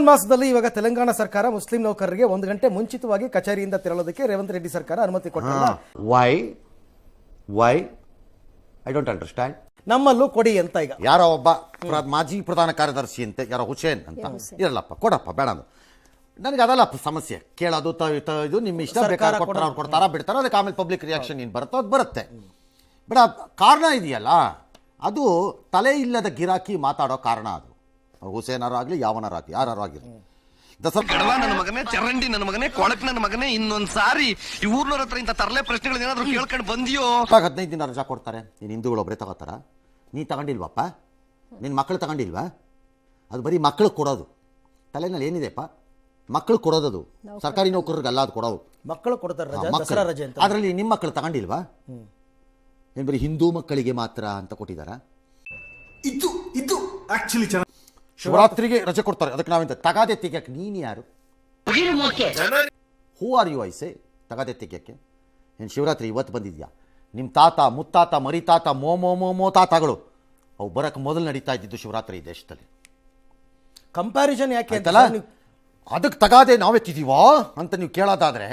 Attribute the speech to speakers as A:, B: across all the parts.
A: ರಂಜಾನ್ ಮಾಸದಲ್ಲಿ ಇವಾಗ ತೆಲಂಗಾಣ ಸರ್ಕಾರ ಮುಸ್ಲಿಂ ನೌಕರರಿಗೆ ಒಂದು ಗಂಟೆ ಮುಂಚಿತವಾಗಿ ಕಚೇರಿಯಿಂದ ತೆರಳೋದಕ್ಕೆ ರೇವಂತ್ ರೆಡ್ಡಿ ಸರ್ಕಾರ ಅನುಮತಿ ಕೊಟ್ಟಿಲ್ಲ.
B: Why why I don't understand
A: ನಮ್ಮಲ್ಲೂ ಕೊಡಿ ಅಂತ ಈಗ.
B: ಯಾರೋ ಒಬ್ಬ ಪ್ರ- ಮಾಜಿ ಪ್ರಧಾನ ಕಾರ್ಯದರ್ಶಿ ಅಂತ ಯಾರೋ ಹುಸೇನ್ ಅಂತ. ಇರಲ್ಲಪ್ಪ ಕೊಡಪ್ಪ ಬೇಡ ಅದು. ನನಗೆ ಅದಲ್ಲಪ್ಪ ಸಮಸ್ಯೆ. ಕೇಳೋದು ತ ತ- ಇದು ನಿಮ್ಮ ಇಷ್ಟ
A: ಸರ್ಕಾರ
B: ಬೇಕಾದ್ರೆ ಕೊಡ್ತಾರ ಅವ್ರು ಕೊಡ್ತಾರ ಬಿಡ್ತಾರ ಅದಕ್ಕೆ ಆಮೇಲೆ ಪಬ್ಲಿಕ್ ರಿಯಾಕ್ಷನ್ ಏನು ಬರುತ್ತೋ ಅದು ಬರುತ್ತೆ. ಬೇಡ ಕಾರಣ ಇದೆಯಲ್ಲ? ಅದು ತಲೆ ಇಲ್ಲದ ಗಿರಾಕಿ ಮಾತಾಡೋ ಕಾರಣ ಅದು. ಅವ್ರು ಹುಸೇನಾರು ಆಗಲಿ ಯಾವನಾರಾಗಲಿ ಯಾರು ಆಗಿರಲಿ ದಸರಾ
C: ಕಡವ ನನ್ನ ಮಗನೇ ಚರಂಡಿ ನನ್ನ ಮಗನೇ ಕೊಳಕ್ ನನ್ನ ಮಗನೇ ಇನ್ನೊಂದ್ ಸಾರಿ ಈ ಊರ್ನವ್ರ ಹತ್ರ ಇಂತ ತರಲೆ ಪ್ರಶ್ನೆಗಳು ಏನಾದ್ರು ಕೇಳ್ಕೊಂಡು ಬಂದಿಯೋ?
B: ಹದಿನೈದು ದಿನ ರಜಾ ಕೊಡ್ತಾರೆ. ನೀನು ಹಿಂದೂಗಳು ಒಬ್ಬರೇ ತಗೋತಾರ? ನೀ ತಗೊಂಡಿಲ್ವಪ್ಪ? ನಿನ್ನ ಮಕ್ಕಳು ತಗೊಂಡಿಲ್ವಾ? ಅದು ಬರೀ ಮಕ್ಕಳು ಕೊಡೋದು. ತಲೆನಲ್ಲಿ ಏನಿದೆಪ್ಪ ಮಕ್ಕಳು ಕೊಡೋದದು. ಸರ್ಕಾರಿ ನೌಕರರಿಗಲ್ಲ ಅದು ಕೊಡೋದು.
A: ಮಕ್ಕಳು ಕೊಡ್ತಾರೆ ರಜೆ? ದಸರಾ ರಜೆ ಅಂತ
B: ಅದರಲ್ಲಿ ನಿಮ್ಮ ಮಕ್ಕಳು ತಗೊಂಡಿಲ್ವಾ? ಏನು ಬರೀ ಹಿಂದೂ ಮಕ್ಕಳಿಗೆ ಮಾತ್ರ ಅಂತ ಕೊಟ್ಟಿದ್ದಾರಾ?
D: ಇದು ಇದು ಆಕ್ಚುಲಿ ಚೆನ್ನಾಗಿ
B: ಶಿವರಾತ್ರಿಗೆ ರಜೆ ಕೊಡ್ತಾರೆ. ಅದಕ್ಕೆ ನಾವೆಂತ ತಗಾದೆ ತೆಗಿಯಕ್ಕೆ ನೀನು ಯಾರು? ಹೂ ಆರ್ ಯು ಐಸೆ ತಗಾದೆ ತೆಗಿಯಕ್ಕೆ. ಏನು ಶಿವರಾತ್ರಿ ಇವತ್ತು ಬಂದಿದ್ಯಾ? ನಿಮ್ಮ ತಾತ ಮುತ್ತಾತ ಮರಿತಾತ ಮೋ ಮೋ ಮೋ ಮೋ ತಾತಗಳು ಅವು ಬರಕ್ಕೆ ಮೊದಲು ನಡೀತಾ ಇದ್ದಿದ್ದು ಶಿವರಾತ್ರಿ ಈ ದೇಶದಲ್ಲಿ.
A: ಕಂಪ್ಯಾರಿಸನ್ ಯಾಕೆ ಅಂತಲ್ಲ
B: ಅದಕ್ಕೆ ತಗಾದೆ ನಾವೆತ್ತಿದ್ದೀವೋ ಅಂತ ನೀವು ಕೇಳೋದಾದ್ರೆ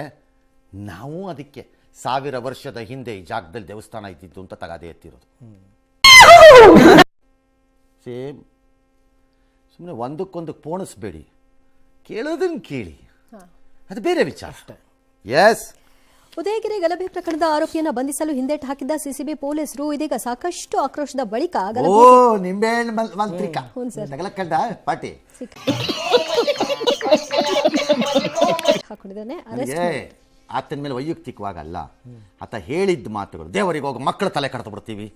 B: ನಾವು ಅದಕ್ಕೆ ಸಾವಿರ ವರ್ಷದ ಹಿಂದೆ ಈ ಜಾಗದಲ್ಲಿ ದೇವಸ್ಥಾನ ಇದ್ದಿದ್ದು ಅಂತ ತಗಾದೆ ಎತ್ತಿರೋದು. ಸುಮ್ಮನೆ ಒಂದಕ್ಕೊಂದಕ್ಕೆ ಪೋಣಿಸ್ಬೇಡಿ. ಕೇಳೋದನ್ನ ಕೇಳಿ. ಅದು ಬೇರೆ ವಿಚಾರ. ಎಸ್
E: ಉದಯಗಿರಿ ಗಲಭೆ ಪ್ರಕರಣದ ಆರೋಪಿಯನ್ನ ಬಂಧಿಸಲು ಹಿಂದೇಟು ಹಾಕಿದ್ದ ಸಿಸಿಬಿ ಪೊಲೀಸರು ಇದೀಗ ಸಾಕಷ್ಟು ಆಕ್ರೋಶದ ಬಳಿಕ
B: ಓ
E: ಗಲಭೆ
B: ನಿಂಬೆಹಣ್ಣು ಮಲ್- ಮಂತ್ರಿಕ.
E: ಹ್ಞೂ ಸರ್.
B: ತಗಲಕ್ಕಂಡ ಪಾಟಿ.
E: ಹಾಕೊಂಡಿದ್ದಾನೆ ಅರೆಸ್ಟ್
B: ನನಗೆ ಆತನ ಮೇಲೆ ವೈಯಕ್ತಿಕವಾಗಲ್ಲ. ಆತ ಹೇಳಿದ್ದ ಮಾತುಗಳು ದೇವರಿಗೆ ಹೋಗಿ ಮಕ್ಕಳ ತಲೆ ಕಡ್ದು ಬಿಡ್ತೀವಿ.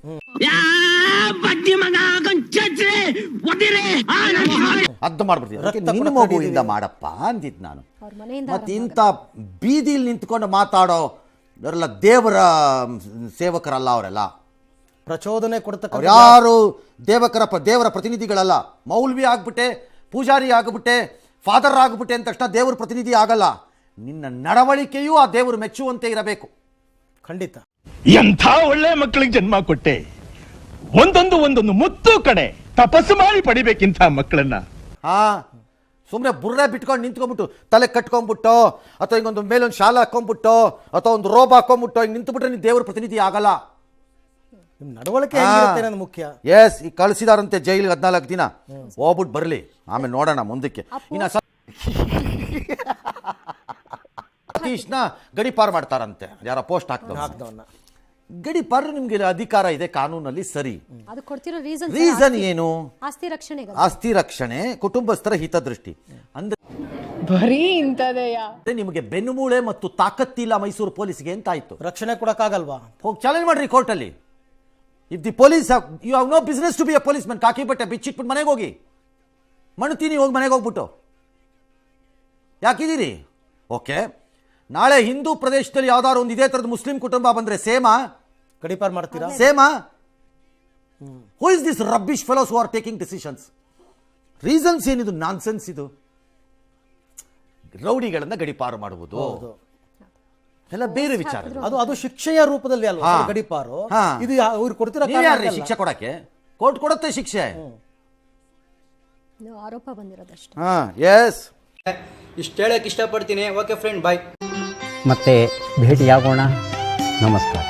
B: ಅದಕ್ಕೆ ನಿನ್ನ ಮಗುವಿಂದ ಮಾಡಪ್ಪ ಅಂದಿದ್ ನಾನು.
E: ಅವ್ರ ಮನೆಯಿಂದ
B: ಮತ್ತೆ ಇಂಥ ಬೀದಿಲಿ ನಿಂತ್ಕೊಂಡು ಮಾತಾಡೋ ಅವರೆಲ್ಲ ದೇವರ ಸೇವಕರಲ್ಲ ಅವರೆಲ್ಲ.
A: ಪ್ರಚೋದನೆ ಕೊಡ್ತಕ್ಕ
B: ಯಾರು ದೇವಕರ ದೇವರ ಪ್ರತಿನಿಧಿಗಳಲ್ಲ. ಮೌಲ್ವಿ ಆಗ್ಬಿಟ್ಟೆ ಪೂಜಾರಿ ಆಗ್ಬಿಟ್ಟೆ ಫಾದರ್ ಆಗ್ಬಿಟ್ಟೆ ಅಂದ ತಕ್ಷಣ ದೇವರ ಪ್ರತಿನಿಧಿ ಆಗಲ್ಲ. ನಿನ್ನ ನಡವಳಿಕೆಯೂ ಆ ದೇವರು ಮೆಚ್ಚುವಂತೆ ಇರಬೇಕು.
A: ಖಂಡಿತ.
F: ಎಂಥ ಒಳ್ಳೆ ಮಕ್ಕಳಿಗೆ ಜನ್ಮ ಕೊಟ್ಟೆ. ಒಂದೊಂದು ಒಂದೊಂದು ಮುತ್ತು ಕಡೆ ತಪಸ್ಸು ಮಾಡಿ ಪಡಿಬೇಕಿಂತ ಮಕ್ಕಳನ್ನ.
B: ಹಾ ಸುಮ್ಮನೆ ಬುರ್ರೆ ಬಿಟ್ಕೊಂಡು ನಿಂತ್ಕೊಂಡ್ಬಿಟ್ಟು ತಲೆ ಕಟ್ಕೊಂಡ್ಬಿಟ್ಟು ಅಥವಾ ಹಿಂಗೊಂದು ಮೇಲೊಂದು ಶಾಲೆ ಹಾಕೊಂಡ್ಬಿಟ್ಟು ಅಥವಾ ಒಂದು ರೋಬ್ ಹಾಕೊಂಡ್ಬಿಟ್ಟು ಹಿಂಗೆ ನಿಂತುಬಿಟ್ರೆ ನೀನು ದೇವರ ಪ್ರತಿನಿಧಿ ಆಗಲ್ಲ.
A: ನಿಮ್ ನಡವಳಿಕೆ ಹೆಂಗಿರುತ್ತೆ ಅನ್ನೋದು ಮುಖ್ಯ.
B: ಎಸ್ ಈ ಕಳಿಸಿದಾರಂತೆ ಜೈಲಿಗೆ ಹದಿನಾಲ್ಕು ದಿನ. ಹೋಗ್ಬಿಟ್ಟು ಬರಲಿ. ಆಮೇಲೆ ನೋಡೋಣ ಮುಂದಕ್ಕೆ. ಇನ್ನು ಸ- ಸತೀಶ್ನ ಗಡಿಪಾರು ಮಾಡ್ತಾರಂತೆ. ಯಾರ ಪೋಸ್ಟ್ ಹಾಕ್ತಾರೆ
A: ಹಾಕ್ದವನ್ನ
B: ಗಡಿಪಾರು ನಿಮ್ಗೆ ಅಧಿಕಾರ ಇದೆ ಕಾನೂನಲ್ಲಿ ಸರಿ.
E: ಅದು ಕೊಡ್ತಿರೋ ರೀಸನ್
B: ರೀಸನ್ ಏನು?
E: ಆಸ್ತಿ ರಕ್ಷಣೆ
B: ಆಸ್ತಿ ರಕ್ಷಣೆ ಕುಟುಂಬಸ್ಥರ ಹಿತದೃಷ್ಟಿ. ಅಂದ್ರೆ
G: ಬರೀ ಇಂಥದೆಯ?
B: ನಿಮಗೆ ಬೆನ್ನುಮೂಳೆ ಮತ್ತು ತಾಕತ್ತಿಲ್ಲ ಮೈಸೂರು ಪೊಲೀಸ್ಗೆ ಅಂತ ಆಯ್ತು
A: ರಕ್ಷಣೆ ಕೊಡಕ್ಕಾಗಲ್ವಾ?
B: ಹೋಗಿ ಚಾಲೆಂಜ್ ಮಾಡ್ರಿ ಕೋರ್ಟ್ ಅಲ್ಲಿ if the police you have no business to be a police Mann ಕಾಕಿ ಬಟ್ಟೆ ಬಿಚ್ಚಿಟ್ಬಿಟ್ಟು ಮನೆಗೆ ಹೋಗಿ. ಮಣ್ತೀನಿ ಹೋಗಿ ಮನೆಗೆ ಹೋಗ್ಬಿಟ್ಟು. ಯಾಕಿದ್ದೀರಿ? ಓಕೆ ನಾಳೆ ಹಿಂದೂ ಪ್ರದೇಶದಲ್ಲಿ ಯಾವ್ದಾದ್ರು ಒಂದು ಇದೇ ಥರದ ಮುಸ್ಲಿಂ ಕುಟುಂಬ ಬಂದರೆ ಸೇಮಾ?
A: ಗಡಿಪಾರ್ ಮಾಡ್ತೀರಾ?
B: ಸೇಮಾ? Who is this rubbish fellows who are taking decisions reasons ಏನಿದು? ನಾನ್ಸೆನ್ಸ್ ಇದು. ರೌಡಿಗಳನ್ನ ಗಡಿಪಾರು ಮಾಡುವುದು. ಎಲ್ಲ ಬೇರೆ ವಿಚಾರ.
A: ಅದು ಅದು ಶಿಕ್ಷೆಯ ರೂಪದಲ್ಲಿ ಅಲ್ವಾ? ಗಡಿಪಾರು
B: ಹಾ.
A: ಇದು ಅವ್ರು ಕೊಡ್ತಿರೋ
B: ಶಿಕ್ಷೆ ಕೊಡಕ್ಕೆ? ಕೋರ್ಟ್ ಕೊಡುತ್ತೆ ಶಿಕ್ಷೆ.
E: ಆರೋಪ ಬಂದಿರೋದಷ್ಟೇ.
B: ಹಾ ಎಸ್
H: ಇಷ್ಟು ಹೇಳಕ್ಕೆ ಇಷ್ಟಪಡ್ತೀನಿ. ಓಕೆ ಫ್ರೆಂಡ್ ಬಾಯ್
I: ಮತ್ತೆ ಭೇಟಿಯಾಗೋಣ. ನಮಸ್ಕಾರ.